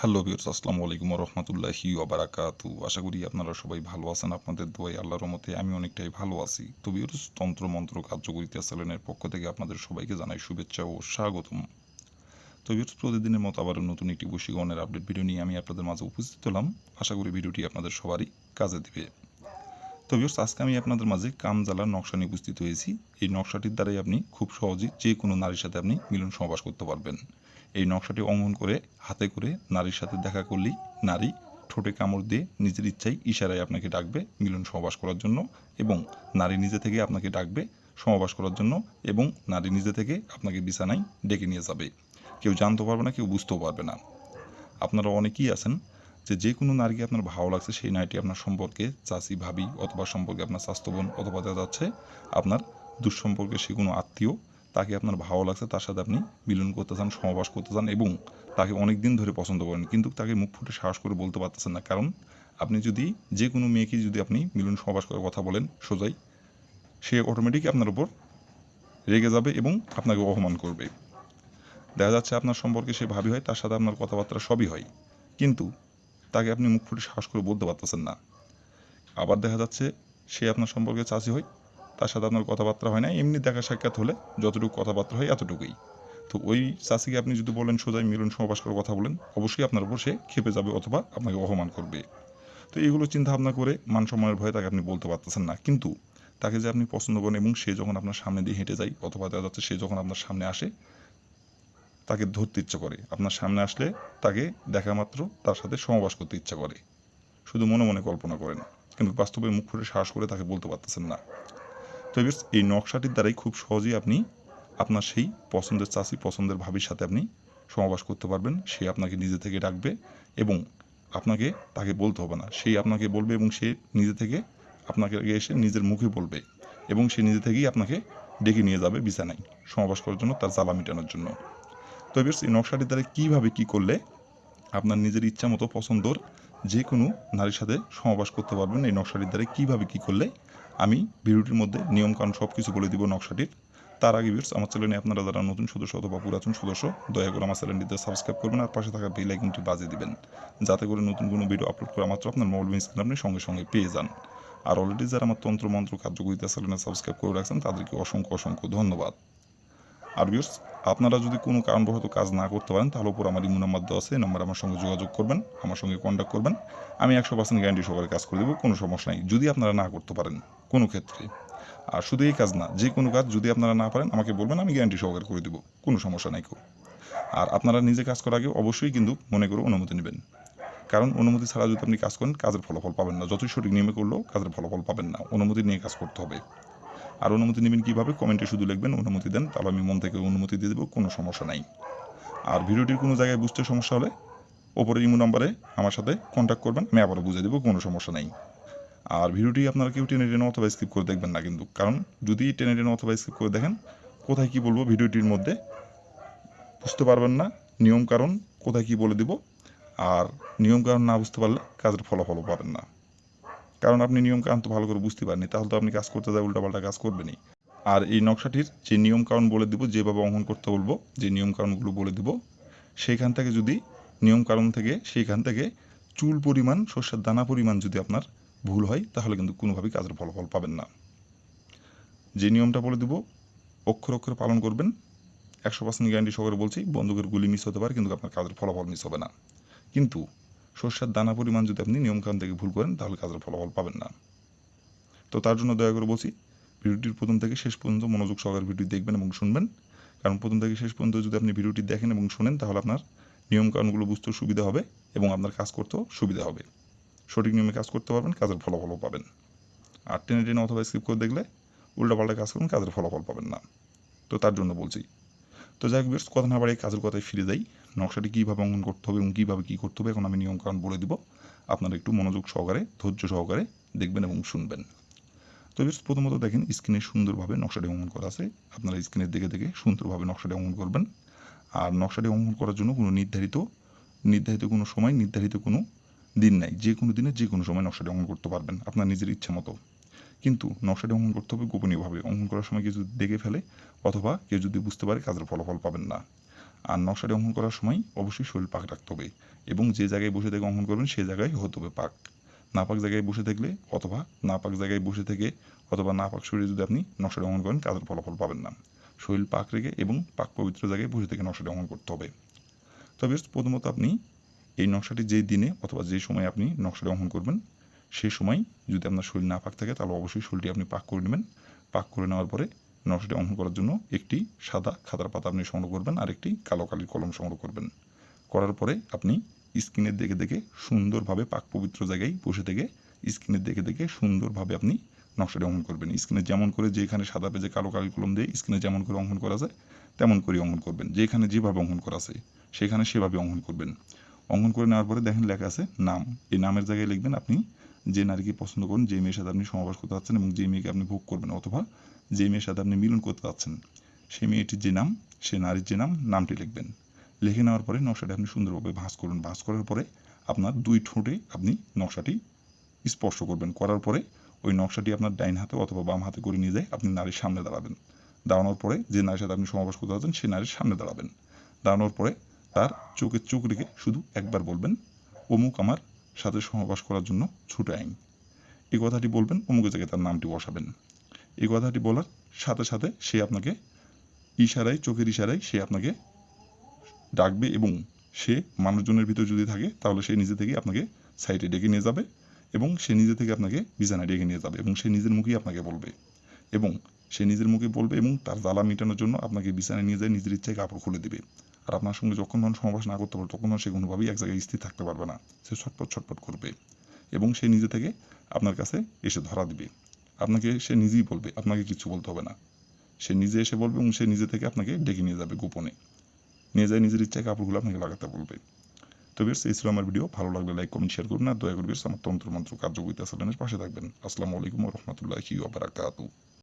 Hello বিয়র্স আসসালামু আলাইকুম রহমতুল্লাহি ওবারাকাতু আশা করি আপনারা সবাই ভালো আছেন, আপনাদের দোয়াই আল্লাহর রহমতে আমি অনেকটাই ভালো আছি। তো তন্ত্র মন্ত্র কার্যকরিতা চ্যানেলের পক্ষ থেকে আপনাদের সবাইকে জানাই শুভেচ্ছা ও স্বাগতম। তো বিয়র্স প্রতিদিনের মতো আবারও নতুন একটি বশীকরণের আপডেট ভিডিও নিয়ে আমি আপনাদের মাঝে উপস্থিত হলাম। আশা করি ভিডিওটি আপনাদের সবারই কাজে দিবে। তো বিয়র্স আজকে আমি আপনাদের মাঝে কামজালার নকশা নিয়ে উপস্থিত হয়েছি। এই নকশাটির দ্বারাই আপনি খুব সহজেই যে কোনো নারীর সাথে আপনি মিলন সহবাস করতে পারবেন। এই নকশাটি অঙ্কন করে হাতে করে নারীর সাথে দেখা করলেই নারী ঠোঁটে কামড় দিয়ে নিজের ইচ্ছায় ইশারায় আপনাকে ডাকবে মিলন সহবাস করার জন্য এবং নারী নিজে থেকে আপনাকে ডাকবে সহবাস করার জন্য এবং নারী নিজে থেকে আপনাকে বিছানায় ডেকে নিয়ে যাবে। কেউ জানতে পারবে না, কেউ বুঝতেও পারবে না। আপনারা অনেকেই আছেন যে যে কোনো নারীকে আপনার ভালো লাগছে, সেই নারীটি আপনার সম্পর্কে চাচি ভাবি অথবা সম্পর্কে আপনার স্বাস্থ্য বোন অথবা দেখা যাচ্ছে, আপনার দুঃসম্পর্কে সে কোনো আত্মীয় তাকে আপনার ভালো লাগছে, তার সাথে আপনি মিলন করতে চান সমাবাস করতে চান এবং তাকে অনেক দিন ধরে পছন্দ করেন, কিন্তু তাকে মুখ ফুটে সাহস করে বলতে পারতেছেন না। কারণ আপনি যদি যে কোনো মেয়েকে যদি আপনি মিলন সমাবাস করার কথা বলেন সোজাই, সে অটোমেটিক আপনার উপর রেগে যাবে এবং আপনাকে অপমান করবে। দেখা যাচ্ছে আপনার সম্পর্কে সে ভাবি হয়, তার সাথে আপনার কথাবার্তা সবই হয়, কিন্তু তাকে আপনি মুখ ফুটে সাহস করে বলতে পারতেছেন না। আবার দেখা যাচ্ছে সে আপনার সম্পর্কে চাষি হয় তার সাথে আপনার কথাবার্তা হয় না, এমনি দেখা সাক্ষাৎ হলে যতটুকু কথাবার্তা হয় এতটুকুই। তো ওই চাষিকে আপনি যদি বলেন সোজাই মিলন সমাবাস করার কথা বলেন, অবশ্যই আপনার উপর সে খেপে যাবে অথবা আপনাকে অপমান করবে। তো এইগুলো চিন্তা ভাবনা করে মান সম্মানের ভয়ে তাকে আপনি বলতে পারতেছেন না। কিন্তু তাকে যে আপনি পছন্দ করেন এবং সে যখন আপনার সামনে দিয়ে হেঁটে যায় অথবা দেখা যাচ্ছে সে যখন আপনার সামনে আসে, তাকে ধরতে ইচ্ছা করে। আপনার সামনে আসলে তাকে দেখা মাত্র তার সাথে সমাবাস করতে ইচ্ছা করে। শুধু মনে মনে কল্পনা করেন। কিন্তু বাস্তবে মুখ ফুটে সাহস করে তাকে বলতে পারতেছেন না। তো এই নকশাটির দ্বারাই খুব সহজেই আপনি আপনার সেই পছন্দের চাষি, পছন্দের ভাবির সাথে আপনি সমাবাস করতে পারবেন। সে আপনাকে নিজে থেকে ডাকবে এবং আপনাকে তাকে বলতে হবে না। সেই আপনাকে বলবে এবং সে নিজে থেকে আপনাকে এসে নিজের মুখে বলবে এবং সে নিজে থেকেই আপনাকে ডেকে নিয়ে যাবে বিছানায় সমাবাস করার জন্য তার জ্বালা মেটানোর জন্য। তো এবার এই নকশাটির দ্বারা কীভাবে কী করলে আপনার নিজের ইচ্ছা মতো পছন্দর যে কোনো নারীর সাথে সমাবাস করতে পারবেন, এই নকশাটির দ্বারা কীভাবে কী করলে আমি ভিডিওটির মধ্যে নিয়মকানুন সব কিছু বলে দিব নকশাটির। তার আগে ভিউর্স আমার চ্যানেলে আপনারা যারা নতুন সদস্য অথবা পুরাতন সদস্য, দয়া করে আমার চ্যানেলটিতে সাবস্ক্রাইব করবেন আর পাশে থাকা বেল আইকনটি বাজিয়ে দিবেন। যাতে করে নতুন কোনো ভিডিও আপলোড করা মাত্র আপনার মোবাইল স্ক্রিন আপনি সঙ্গে সঙ্গে পেয়ে যান। আর অলরেডি যারা আমার তন্ত্র মন্ত্র কার্যকরিতা চ্যানেলে সাবস্ক্রাইব করে রাখছেন, তাদেরকে অসংখ্য অসংখ্য ধন্যবাদ। আর ভিউর্স আপনারা যদি কোনো কারণবশত কাজ না করতে পারেন, তাহলে উপর আমার ইমো নাম্বার দেওয়া আছে, এই নাম্বারে আমার সঙ্গে যোগাযোগ করবেন, আমার সঙ্গে কন্ট্যাক্ট করবেন। আমি একশো পার্সেন্ট গ্যারান্টি সহকারে কাজ করে দেবো, কোনো সমস্যা নেই। যদি আপনারা না করতে পারেন, কোনো ক্ষেত্রে। আর শুধু এই কাজ না, যে কোনো কাজ যদি আপনারা না পারেন, আমাকে বলবেন, আমি গ্যারান্টি সহকারে করে দেবো, কোনো সমস্যা নাই কেউ। আর আপনারা নিজে কাজ করার আগে অবশ্যই কিন্তু মনে করে অনুমতি নেবেন। কারণ অনুমতি ছাড়া যদি আপনি কাজ করেন, কাজের ফলাফল পাবেন না। যতই সঠিক নিয়মে করলেও কাজের ফলাফল পাবেন না। অনুমতি নিয়ে কাজ করতে হবে। আর অনুমতি নেবেন কীভাবে? কমেন্টে শুধু লিখবেন, অনুমতি দেন, তাহলে আমি মন থেকে অনুমতি দিয়ে দেবো, কোনো সমস্যা নাই। আর ভিডিওটির কোনো জায়গায় বুঝতে সমস্যা হলে ওপরে ইমো নাম্বারে আমার সাথে কন্ট্যাক্ট করবেন, আমি আবারও বুঝে দেবো, কোনো সমস্যা নেই। আর ভিডিওটি আপনারা কেউ টেনে টেনে অথবা স্কিপ করে দেখবেন না কিন্তু, কারণ যদি টেনে টেনে অথবা স্কিপ করে দেখেন, কোথায় কি বলব ভিডিওটির মধ্যে, বুঝতে পারবেন না, নিয়ম কারণ কোথায় কি বলে দিব, আর নিয়ম কারণ না বুঝতে পারলে কাজের ফলাফলও পাবেন না। কারণ আপনি নিয়ম কারণ তো ভালো করে বুঝতে পারেননি, তাহলে তো আপনি কাজ করতে যায় উল্টাপাল্টা কাজ করবেনই। আর এই নকশাটির যে নিয়ম কারণ বলে দিব যেভাবে অঙ্কন করতে বলব, যে নিয়ম কারণগুলো বলে দিব, সেইখান থেকে যদি নিয়ম কারণ থেকে, সেইখান থেকে চুল পরিমাণ শস্যের দানা পরিমাণ যদি আপনার ভুল হয়, তাহলে কিন্তু কোনোভাবেই কাজের ফলাফল পাবেন না। যে নিয়মটা বলে দিব, অক্ষর অক্ষরে পালন করবেন। একশো পার্সেন্ট গ্যারান্টি সহকারে বলছি, বন্দুকের গুলি মিস হতে পারে, কিন্তু আপনার কাজের ফলাফল মিস হবে না। কিন্তু শস্যের দানা পরিমাণ যদি আপনি নিয়মকানুন থেকে ভুল করেন, তাহলে কাজের ফলাফল পাবেন না। তো তার জন্য দয়া করে বলছি, ভিডিওটির প্রথম থেকে শেষ পর্যন্ত মনোযোগ সহকারে ভিডিও দেখবেন এবং শুনবেন। কারণ প্রথম থেকে শেষ পর্যন্ত যদি আপনি ভিডিওটি দেখেন এবং শোনেন, তাহলে আপনার নিয়মকানুনগুলো বুঝতেও সুবিধা হবে এবং আপনার কাজ করতেও সুবিধা হবে। সঠিক নিয়মে কাজ করতে পারবেন, কাজের ফলাফলও পাবেন। আর টেনে টেনে অথবা স্কিপ করে দেখলে উল্টাপাল্টা কাজ করবেন কাজের ফলাফল পাবেন না। তো তার জন্য বলছি। তো যাই হোক কথা না বাড়িয়ে কাজের কথায় ফিরে যাই। নকশাটি কীভাবে অঙ্কন করতে হবে এবং কীভাবে কী করতে হবে, এখন আমি নিয়মকানুন বলে দিব। আপনারা একটু মনোযোগ সহকারে, ধৈর্য সহকারে দেখবেন এবং শুনবেন। তো প্রথমত দেখেন, স্ক্রিনে সুন্দরভাবে নকশাটি অঙ্কন করা আছে। আপনারা স্ক্রিনের দিকে দেখে সুন্দরভাবে নকশাটি অঙ্কন করবেন। আর নকশাটি অঙ্কন করার জন্য কোনো নির্ধারিত নির্ধারিত কোনো সময়, নির্ধারিত কোনো দিন নাই। যে কোনো দিনে যে কোনো সময় নকশাটি অঙ্কন করতে পারবেন আপনার নিজের ইচ্ছা মতো। কিন্তু নকশাটি অঙ্কন করতে হবে গোপনীয়ভাবে। অঙ্কন করার সময় কেউ যদি দেখে ফেলে, অথবা কেউ যদি বুঝতে পারে, কাজের ফলাফল পাবেন না। আর নকশাটি অঙ্কন করার সময় অবশ্যই শরীর পাক রাখতে হবে এবং যে জায়গায় বসে থেকে অঙ্কন করবেন সেই জায়গায় হতে হবে পাক। নাপাক জায়গায় বসে থাকলে অথবা নাপাক জায়গায় বসে থেকে অথবা নাপাক শরীরে যদি আপনি নকশাটি অঙ্কন করেন কাজের ফলাফল পাবেন না। শরীর পাক রেখে এবং পাক পবিত্র জায়গায় বসে থেকে নকশাটি অঙ্কন করতে হবে। তবে প্রথমত আপনি এই নকশাটি যেই দিনে অথবা যে সময় আপনি নকশাটি অঙ্কন করবেন, সেই সময় যদি আপনার শরীর না পাক থাকে তাহলে অবশ্যই শরীরটি আপনি পাক করে নেবেন। পাক করে নেওয়ার পরে নকশাটি অঙ্কন করার জন্য একটি সাদা খাতার পাতা আপনি সংগ্রহ করবেন আর একটি কালো কালির কলম সংগ্রহ করবেন। করার পরে আপনি স্ক্রিনের দেখে দেখে সুন্দরভাবে পাক পবিত্র জায়গায় বসে থেকে স্ক্রিনের দেখে দেখে সুন্দরভাবে আপনি নকশাটি অঙ্কন করবেন। স্ক্রিনে যেমন করে যেখানে সাদা পেজে কালো কালির কলম দিয়ে স্ক্রিনে যেমন করে অঙ্কন করা যায়, তেমন করে অঙ্কন করবেন। যেখানে যেভাবে অঙ্কন করা আছে, সেখানে সেভাবে অঙ্কন করবেন। অঙ্কন করে নেওয়ার পরে দেখেন লেখা আছে নাম। এই নামের জায়গায় লিখবেন আপনি যে নারীকে পছন্দ করেন, যে মেয়ের সাথে আপনি সমাবাস করতে যাচ্ছেন এবং যে মেয়েকে আপনি ভোগ করবেন অথবা যে মেয়ের সাথে আপনি মিলন করতে যাচ্ছেন সেই মেয়েটির যে নাম, সে নারীর যে নাম, নামটি লিখবেন। লিখে নেওয়ার পরে নকশাটি আপনি সুন্দরভাবে ভাঁজ করবেন ভাঁজ করার পরে আপনার দুই ঠোঁটে আপনি নকশাটি স্পর্শ করবেন। করার পরে ওই নকশাটি আপনার ডাইন হাতে অথবা বাম হাতে করে নিয়ে যায়, আপনি নারীর সামনে দাঁড়াবেন। দাঁড়ানোর পরে যে নারীর সাথে আপনি সমাবেশ করতে যাচ্ছেন সেই নারীর সামনে দাঁড়াবেন। দাঁড়ানোর পরে তার চোখে চোখ রেখে শুধু একবার বলবেন, অমুক আমার সাথে সহবাস করার জন্য ছুটে আইন। এই কথাটি বলবেন, অমুক জায়গায় তার নামটি বসাবেন। এই কথাটি বলার সাথে সাথে সে আপনাকে ইশারায়, চোখের ইশারায় সে আপনাকে ডাকবে এবং সে মানুষজনের ভিতর যদি থাকে, তাহলে সে নিজে থেকে আপনাকে সাইডে ডেকে নিয়ে যাবে এবং সে নিজে থেকে আপনাকে বিছানায় ডেকে নিয়ে যাবে এবং সে নিজের মুখেই আপনাকে বলবে এবং সে নিজের মুখে বলবে এবং তার জ্বালা মেটানোর জন্য আপনাকে বিছানায় নিয়ে যায়, নিজের ইচ্ছায় কাপড় খুলে দিবে। আর আপনার সঙ্গে যখন তখন সমাবেশ না করতে পারবে তখন সে কোনোভাবেই এক জায়গায় স্থির থাকতে পারবে না। সে ছটপট ছটপট করবে এবং সে নিজে থেকে আপনার কাছে এসে ধরা দিবে। আপনাকে সে নিজেই বলবে, আপনাকে কিছু বলতে হবে না। সে নিজে এসে বলবে এবং সে নিজে থেকে আপনাকে ডেকে নিয়ে যাবে গোপনে। নিয়ে যায় নিজের ইচ্ছায় কাপড়গুলো আপনাকে লাগাতে বলবে। তো বেশ এই ছিল আমার ভিডিও। ভালো লাগলে লাইক, কমেন্ট শেয়ার করুন। আর দয়া করে বেশ আমার তন্ত্র মন্ত্র কার্যকরিতা চ্যানেলের পাশে থাকবেন। আসসালামু আলাইকুম রহমতুল্লাহি ওবারাকাতু